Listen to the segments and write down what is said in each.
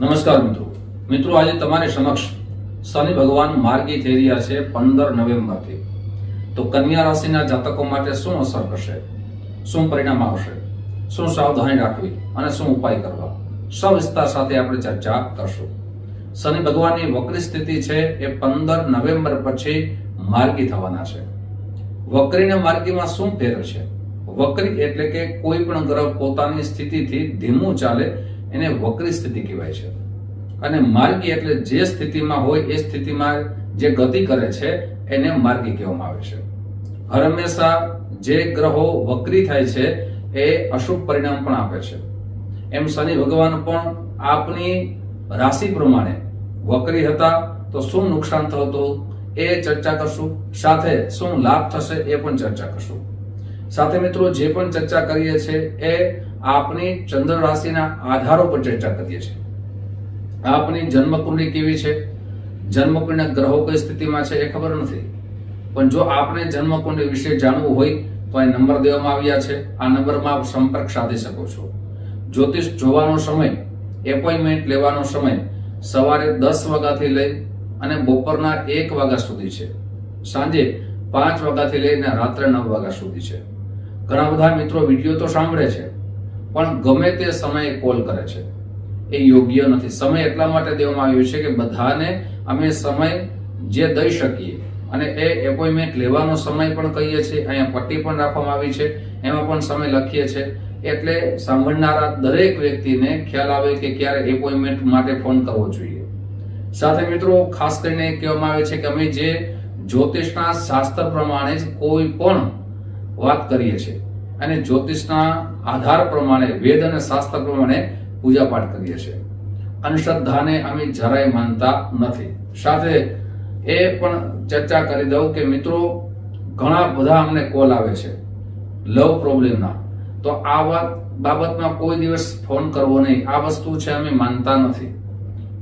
નમસ્કાર મિત્રો. મિત્રો, આજે તમારી સમક્ષ શનિ ભગવાન માર્ગી થઈ રહ્યા છે પંદર નવેમ્બરથી. તો કન્યા રાશિના જાતકો માટે શું અસર કરશે? શું પરિણામ આવશે? શું સાવધાની રાખવી અને શું ઉપાય કરવા? સવિસ્તાર સાથે આપણે ચર્ચા કરશું. શનિ ભગવાનની વક્રી સ્થિતિ છે એ પંદર નવેમ્બર પછી માર્ગી થવાના છે. વક્રીને માર્ગીમાં શું ફેર છે વક્રી એટલે કે કોઈ પણ ગ્રહ પોતાની સ્થિતિથી ધીમું ચાલે એને વક્રી સ્થિતિ કહેવાય છે. અને માર્ગી એટલે જે સ્થિતિમાં હોય એ સ્થિતિમાં જે ગતિ કરે છે, એને માર્ગી કહેવામાં આવે છે. હંમેશા જે ગ્રહો વક્રી થાય છે, એ અશુભ પરિણામ પણ આપે છે. એમ શનિ ભગવાન પણ આપની રાશિ પ્રમાણે વક્રી હતા તો શું નુકસાન થતું? એ ચર્ચા કરશું. સાથે શું લાભ થશે એ પણ ચર્ચા કરશું. સાથે મિત્રો, જે પણ ચર્ચા કરીએ છીએ એ આપની ચંદ્ર રાશિના આધારો પર ચર્ચા કરીએ છીએ. આપની જન્મકુંડળી કેવી છે? જન્મકુંડળીના ગ્રહો કઈ સ્થિતિમાં છે એ ખબર નથી. પણ જો આપણે જન્મકુંડળી વિશે જાણવું હોય, તો અહીં નંબર દેવામાં આવ્યા છે. આ નંબરમાં આપ સંપર્ક સાધી શકો છો. જ્યોતિષ જોવાનો સમય, એપોઇન્ટમેન્ટ લેવાનો સમય, સવારે દસ વાગ્યાથી લઈ અને બપોરના એક વાગ્યા સુધી છે. સાંજે પાંચ વાગ્યાથી લઈને રાત્રે નવ વાગ્યા સુધી છે. ઘણા બધા મિત્રો વીડિયો તો સાંભળે છે. પણ ગમે તે સમયે કોલ કરે છે. એ યોગ્ય નથી. સમય એટલા માટે દેવામાં આવ્યો છે કે બધાને અમે સમય જે દઈ શકીએ અને એ એપોઇન્ટમેન્ટ લેવાનો સમય પણ કહીએ છીએ. અહીંયા પટ્ટી પણ રાખવામાં આવી છે. એમાં પણ સમય લખીએ છીએ એટલે સાંભળનારા દરેક વ્યક્તિને ખ્યાલ આવે કે ક્યારે એપોઇન્ટમેન્ટ માટે ફોન કરવો જોઈએ. સાથે મિત્રો, ખાસ કરીને કહેવામાં આવે છે કે અમે જે જ્યોતિષના શાસ્ત્ર પ્રમાણે જ કોઈ પણ વાત કરીએ છીએ. અને જ્યોતિષના આધાર પ્રમાણે, વેદ અને શાસ્ત્ર પ્રમાણે પૂજાપાઠ કરીએ છીએ. અંધશ્રદ્ધાને અમે જરાય માનતા નથી. સાથે એ પણ ચર્ચા કરી દઉં કે મિત્રો, ઘણા બધા અમને કોલ આવે છે, લવ પ્રોબ્લેમના. તો આ વાત બાબતમાં કોઈ દિવસ ફોન કરવો નહીં. આ વસ્તુ છે અમે માનતા નથી.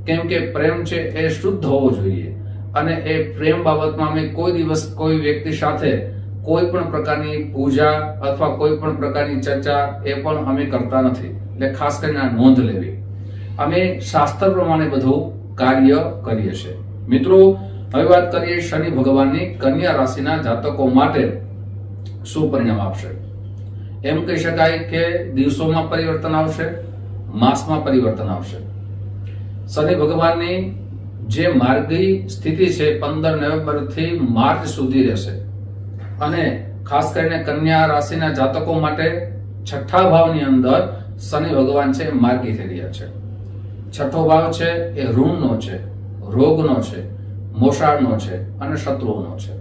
કેમ કે પ્રેમ છે એ શુદ્ધ હોવો જોઈએ. અને એ પ્રેમ બાબતમાં અમે કોઈ દિવસ કોઈ વ્યક્તિ સાથે કોઈ પણ પ્રકારની પૂજા અથવા કોઈ પણ પ્રકારની ચર્ચા એ પણ અમે કરતા નથી. એટલે ખાસ કરીને નોંધ લેવી. અમે શાસ્ત્ર પ્રમાણે બધું કાર્ય કરીએ છીએ. મિત્રો, હવે વાત કરીએ શનિ ભગવાનની કન્યા રાશિના જાતકો માટે શું પરિણામ આપશે? એમ કહી શકાય કે દિવસોમાં પરિવર્તન આવશે, માસમાં પરિવર્તન આવશે. શનિ ભગવાનની જે માર્ગી સ્થિતિ છે, પંદર નવેમ્બરથી માર્ચ સુધી રહેશે. અને ખાસ કરીને કન્યા રાશિના જાતકો માટે છઠ્ઠા ભાવની અંદર શનિ ભગવાન છે માર્ગી થઈ રહ્યા છે. છઠ્ઠો ભાવ છે એ ઋણનો છે, રોગનો છે, મોસાળનો છે અને શત્રુઓનો છે.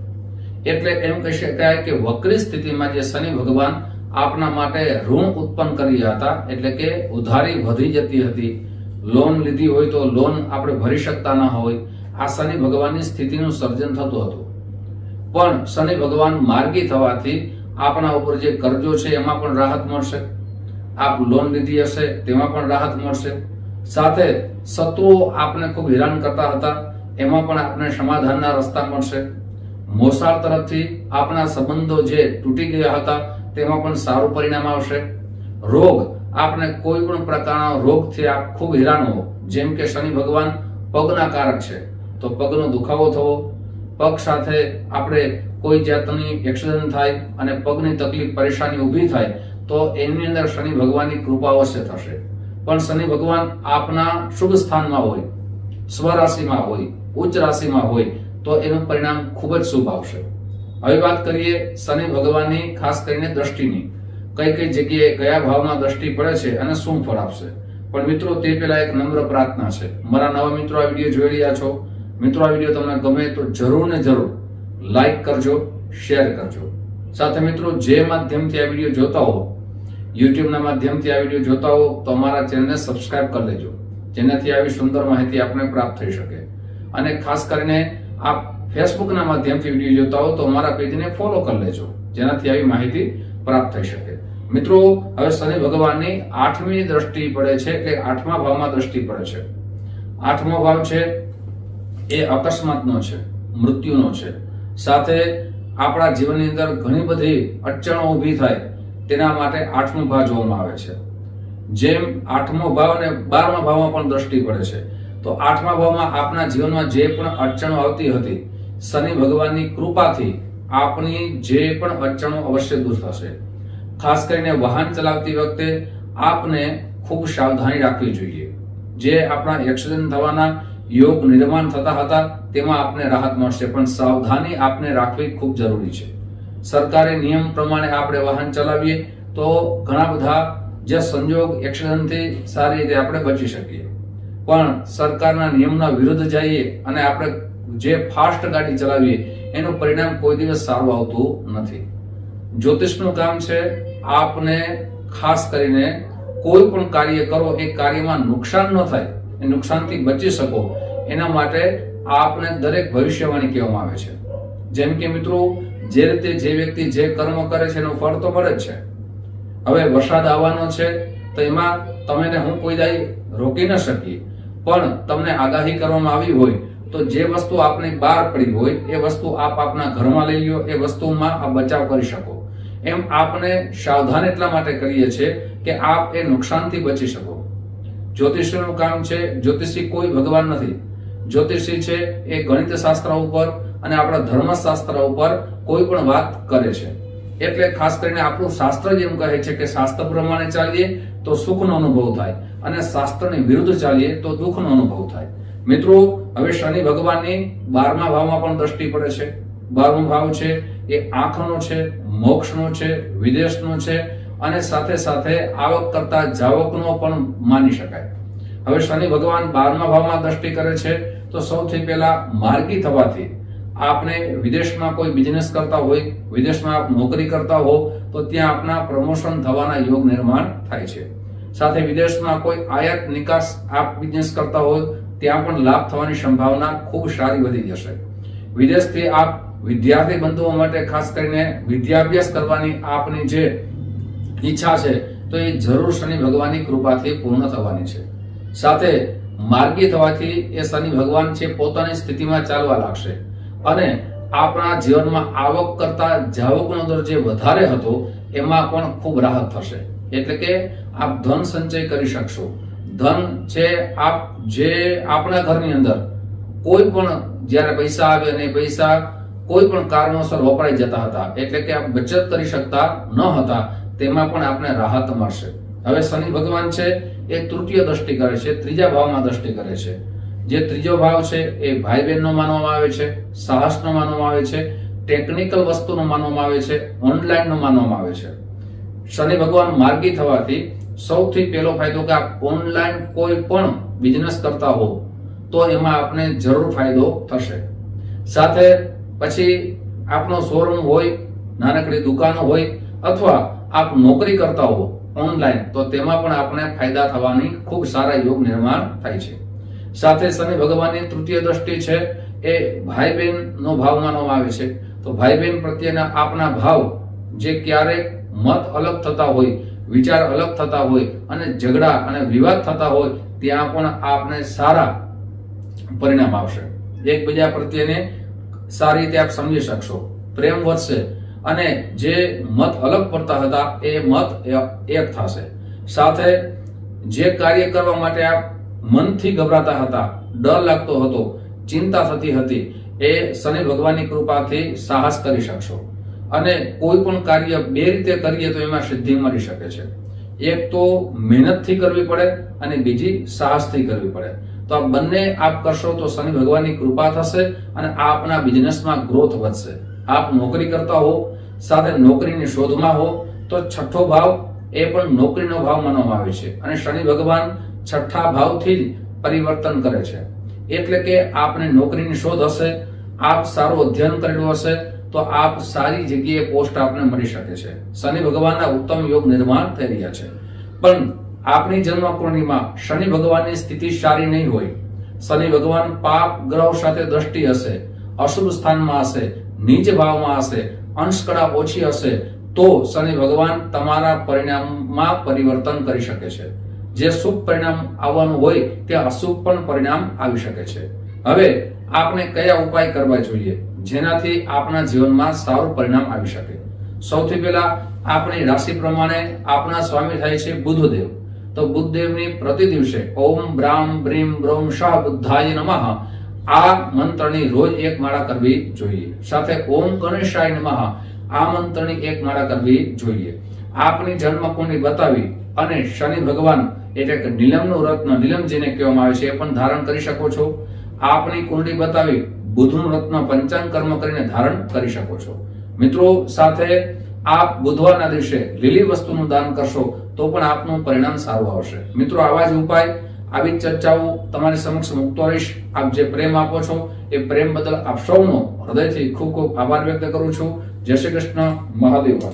એટલે એમ કહી શકાય કે વક્રી સ્થિતિમાં જે શનિ ભગવાન આપના માટે ઋણ ઉત્પન્ન કરી હતા, એટલે કે ઉધારી વધી જતી હતી, લોન લીધી હોય તો લોન આપણે ભરી શકતા ન હોય, આ શનિ ભગવાનની સ્થિતિનું સર્જન થતું હતું. પણ શનિ ભગવાન માર્ગી થવાથી આપણા ઉપર જે કરજો છે, એમાં પણ રાહત મળશે. આપ લોન લીધી હશે, તેમાં પણ રાહત મળશે. સાથે શત્રુઓ આપને ખૂબ હેરાન કરતા હતા, એમાં પણ આપને સમાધાનના રસ્તા મળશે. મોસાળ તરફથી આપણા સંબંધો જે તૂટી ગયા હતા, તેમાં પણ સારું પરિણામ આવશે. રોગ આપને કોઈ પણ પ્રકારના રોગથી આપ ખૂબ હેરાન હો જેમ કે શનિ ભગવાન પગના કારક છે. તો પગનો દુખાવો થવો પગ સાથે આપણે કોઈ જાતની એક્સિડન્ટ થાય અને પગની તકલીફ, પરેશાની ઊભી થાય, તો એની અંદર શનિ ભગવાનની કૃપા અવશ્ય થશે. પણ શનિ ભગવાન આપના શુભ સ્થાનમાં હોય, સ્વરાશિમાં હોય, ઉચ્ચ રાશિમાં હોય, તો એનું પરિણામ ખૂબ જ શુભ આવશે. હવે વાત કરીએ શનિ ભગવાનની, ખાસ કરીને દ્રષ્ટિની. કઈ કઈ જગ્યાએ કયા ભાવમાં દ્રષ્ટિ પડે છે અને શું ફળ આપશે. પણ મિત્રો, તે પહેલા એક નમ્ર પ્રાર્થના છે. મારા નવા મિત્રો આ વીડિયો જોઈ રહ્યા છો. મિત્રો, આ વીડિયો તમને ગમે તો જરૂર ને જરૂર લાઈક કરજો શેર કરજો. સાથે મિત્રો, જે માધ્યમથી આ વીડિયો જોતા હો યુટ્યુબના માધ્યમથી આ વીડિયો જોતા હો, તો અમારા ચેનલને સબસ્ક્રાઇબ કરી લેજો. જેનાથી આવી સુંદર માહિતી આપને પ્રાપ્ત થઈ શકે. અને ખાસ કરીને આપ ફેસબુકના માધ્યમથી વીડિયો જોતા હો, તો અમારા પેજને ફોલો કરી લેજો. જેનાથી આવી માહિતી પ્રાપ્ત થઈ શકે. મિત્રો, હવે શનિ ભગવાનની આઠમી દ્રષ્ટિ પડે છે, એટલે આઠમા ભાવમાં દ્રષ્ટિ પડે છે. આઠમો ભાવ છે એ અકસ્માતનો છે, મૃત્યુનો છે. સાથે આપણા જીવનની અંદર ઘણી બધી અડચણો ઊભી થાય તેના માટે આઠમો ભાવ જોવામાં આવે છે. જેમ આઠમો ભાવ અને બારમા ભાવમાં પણ દ્રષ્ટિ પડે છે. તો આઠમા ભાવમાં આપના જીવનમાં જે પણ અડચણો આવતી હતી, શનિ ભગવાનની કૃપાથી આપની જે પણ અડચણો અવશ્ય દૂર થશે. ખાસ કરીને વાહન ચલાવતી વખતે આપને ખૂબ સાવધાની રાખવી જોઈએ. જે આપણા એક્સિડન્ટ થવાના યોગ નિર્માણ થતા હતા, તેમાં આપને રાહત મળશે. પણ સાવધાની આપને રાખવી ખૂબ જરૂરી છે. સરકારે નિયમ પ્રમાણે આપણે વાહન ચલાવીએ, તો ઘણા બધા જે સંજોગ એક્સિડન્ટથી સારી રીતે આપણે બચી શકીએ. પણ સરકારના નિયમના વિરુદ્ધ જઈએ અને આપણે જે ફાસ્ટ ગાડી ચલાવીએ, એનું પરિણામ કોઈ દિવસ સારું આવતું નથી. જ્યોતિષનું કામ છે આપને ખાસ કરીને કોઈ પણ કાર્ય કરો, એ કાર્યમાં નુકસાન ન થાય નુકસાનથી બચી શકો, એના માટે આપણે દરેક ભવિષ્યવાણી કહેવામાં આવે છે. જેમ કે મિત્રો, જે રીતે જે વ્યક્તિ જે કર્મ કરે છે એનું ફળ તો મળે જ છે. હવે વરસાદ આવવાનો છે, તો એમાં તમે હું કોઈ દાઈ રોકી ન શકીએ. પણ તમને આગાહી કરવામાં આવી હોય, તો જે વસ્તુ આપની બહાર પડી હોય, એ વસ્તુ આપ આપના ઘરમાં લઈ લો એ વસ્તુમાં આ બચાવ કરી શકો. એમ આપને સાવધાન એટલા માટે કરીએ છીએ કે આપ એ નુકસાનથી બચી શકો. જ્યોતિષનું કામ છે, જ્યોતિષી કોઈ ભગવાન નથી. જ્યોતિષી છે એ ગણિત શાસ્ત્ર ઉપર અને આપણા ધર્મશાસ્ત્ર ઉપર કોઈ પણ વાત કરે છે. એટલે ખાસ કરીને આપણું શાસ્ત્ર જ એમ કહે છે કે શાસ્ત્ર પ્રમાણે ચાલીએ તો સુખનો અનુભવ થાય અને શાસ્ત્રની વિરુદ્ધ ચાલીએ તો દુઃખનો અનુભવ થાય. મિત્રો, હવે શનિ ભગવાનની બારમા ભાવમાં પણ દ્રષ્ટિ પડે છે. બારમો ભાવ છે એ આંખનો છે, મોક્ષનો છે, વિદેશનો છે અને સાથે સાથે આવક કરતા જાવકનો પણ માની શકાય. હવે શનિ ભગવાન બારમા ભાવમાં દ્રષ્ટિ કરે છે, તો સૌથી પહેલા માર્ગી થવાથી આપણે વિદેશમાં કોઈ બિઝનેસ કરતા હોય, વિદેશમાં આપ નોકરી કરતા હો, તો ત્યાં આપના પ્રમોશન થવાના યોગ નિર્માણ થાય છે. સાથે વિદેશમાં કોઈ આયાત નિકાસ આપ બિઝનેસ કરતા હોય ત્યાં પણ લાભ થવાની સંભાવના ખૂબ સારી વધી જશે. વિદેશથી આપ વિદ્યાર્થી બંધુઓ માટે ખાસ કરીને વિદ્યાભ્યાસ કરવાની આપની જે ઈચ્છા છે, તો એ જરૂર શનિ ભગવાનની કૃપાથી પૂર્ણ થવાની છે. સાથે માર્ગી થવાથી એ શનિ ભગવાન છે, પોતાની સ્થિતિમાં ચાલવા લાગશે. અને આપણા જીવનમાં આવક કરતા જાવકનો દર જે વધારે હતો, એમાં પણ ખૂબ રાહત થશે. એટલે કે આપ ધન સંચય કરી શકશો. ધન છે, આપ જે આપણા ઘરની અંદર કોઈ પણ જ્યારે પૈસા આવે અને પૈસા, કોઈ પણ કારણોસર વપરાઈ જતા હતા. એટલે કે આપ બચત કરી શકતા ન હતા. તેમાં પણ આપણે રાહત મળશે. હવે શનિ ભગવાન છે, એ તૃતીય દ્રષ્ટિ કરે છે, ત્રીજા ભાવમાં દ્રષ્ટિ કરે છે. જે ત્રીજો ભાવ છે, એ ભાઈ બહેનનો માનવામાં આવે છે, સાહસનો માનવામાં આવે છે ટેકનિકલ વસ્તુનો માનવામાં આવે છે ઓનલાઈનનો માનવામાં આવે છે. શનિ ભગવાન માર્ગી થવાથી સૌથી પહેલો ફાયદો કે આપ ઓનલાઈન કોઈ પણ બિઝનેસ કરતા હો, તો એમાં આપને જરૂર ફાયદો થશે. સાથે પછી આપનો શોરૂમ હોય, નાનકડી દુકાનો હોય, અથવા આપ નોકરી કરતા હો ઓનલાઈન તો તેમાં પણ આપણે ફાયદા થવાની ખૂબ સારા યોગ નિર્માણ થાય છે. સાથે શનિ ભગવાનની તૃતીય દ્રષ્ટિ છે, એ ભાઈ બહેન નો ભાવ માનવામાં આવે છે. તો ભાઈ બહેન પ્રત્યેના આપના ભાવ જે ક્યારેક મત અલગ થતા હોય, વિચાર અલગ થતા હોય અને ઝઘડા અને વિવાદ થતા હોય, ત્યાં પણ આપને સારા પરિણામ આવશે. એકબીજા પ્રત્યેને સારી રીતે આપ સમજી શકશો. પ્રેમ વધશે અને જે મત અલગ પડતા હતા, એ મત એક થશે. સાથે જે કાર્ય કરવા માટે આપ મનથી ગભરાતા હતા, ડર લાગતો હતો, ચિંતા થતી હતી, એ શનિ ભગવાનની કૃપાથી સાહસ કરી શકશો. અને કોઈ પણ કાર્ય બે રીતે કરીએ તો એમાં સિદ્ધિ મળી શકે છે. એક તો મહેનતથી કરવી પડે અને બીજી સાહસથી કરવી પડે. તો આ બંને આપ કરશો તો શનિ ભગવાનની કૃપા થશે અને આપના બિઝનેસમાં ગ્રોથ વધશે. આપ નોકરી કરતા હો સાથે નોકરીની શોધમાં હો, તો છઠ્ઠો ભાવ એ પણ નોકરીનો ભાવ માનવામાં આવે છે. અને શનિ ભગવાન છઠ્ઠા ભાવથી જ પરિવર્તન કરે છે. એટલે કે આપને નોકરીની શોધ હશે, આપ સારું અધ્યયન કરેલું હશે, તો આપ સારી જગ્યાએ પોસ્ટ આપને મળી શકે છે. શનિ ભગવાનના ઉત્તમ યોગ નિર્માણ થઈ રહ્યા છે. પણ આપની જન્મ પૂર્ણિમા શનિ ભગવાનની સ્થિતિ સારી નહીં હોય. શનિ ભગવાન પાપ ગ્રહ સાથે દ્રષ્ટિ હશે, અશુભ સ્થાનમાં હશે, નીચ ભાવમાં હશે અંશકળા ઓછી હશે તો શનિ ભગવાન તમારા પરિણામમાં પરિવર્તન કરી શકે છે. જે શુભ પરિણામ આવવાનું હોય તે અશુભ પણ પરિણામ આવી શકે છે. હવે આપણે કયા ઉપાય કરવા જોઈએ? જેનાથી આપણા જીવનમાં સારું પરિણામ આવી શકે. સૌથી પહેલા આપણી રાશિ પ્રમાણે આપણા સ્વામી થાય છે બુધદેવ તો બુદ્ધદેવની પ્રતિ દિવસે ઓમ બ્રામ બ્રીમ બ્રોમ શાહ બુદ્ધાય નમઃ આ મંત્રની રોજ એક માળા કરવી જોઈએ. સાથે ઓમ ગણેશાય નમઃ. આ મંત્રની એક માળા કરવી જોઈએ. આપની જન્મ કુંડલી બતાવી અને શનિ ભગવાન, એટલે કે નીલમનું રત્ન, નીલમ કહેવામાં આવે છે, એ પણ ધારણ કરી શકો છો. આપની કુંડલી બતાવી, બુધનું રત્ન પંચાંગ કર્મ કરીને ધારણ કરી શકો છો. મિત્રો, સાથે આપ બુધવારના દિવસે લીલી વસ્તુનું દાન કરશો, તો પણ આપનું પરિણામ સારું આવશે. મિત્રો, આવા જ ઉપાય આવી ચર્ચાઓ તમારી સમક્ષ મૂકતો રહીશ. આપ જે પ્રેમ આપો છો, એ પ્રેમ બદલ આપ સૌનો હૃદયથી ખૂબ ખૂબ આભાર વ્યક્ત કરું છું. જય શ્રી કૃષ્ણ. મહાદેવ.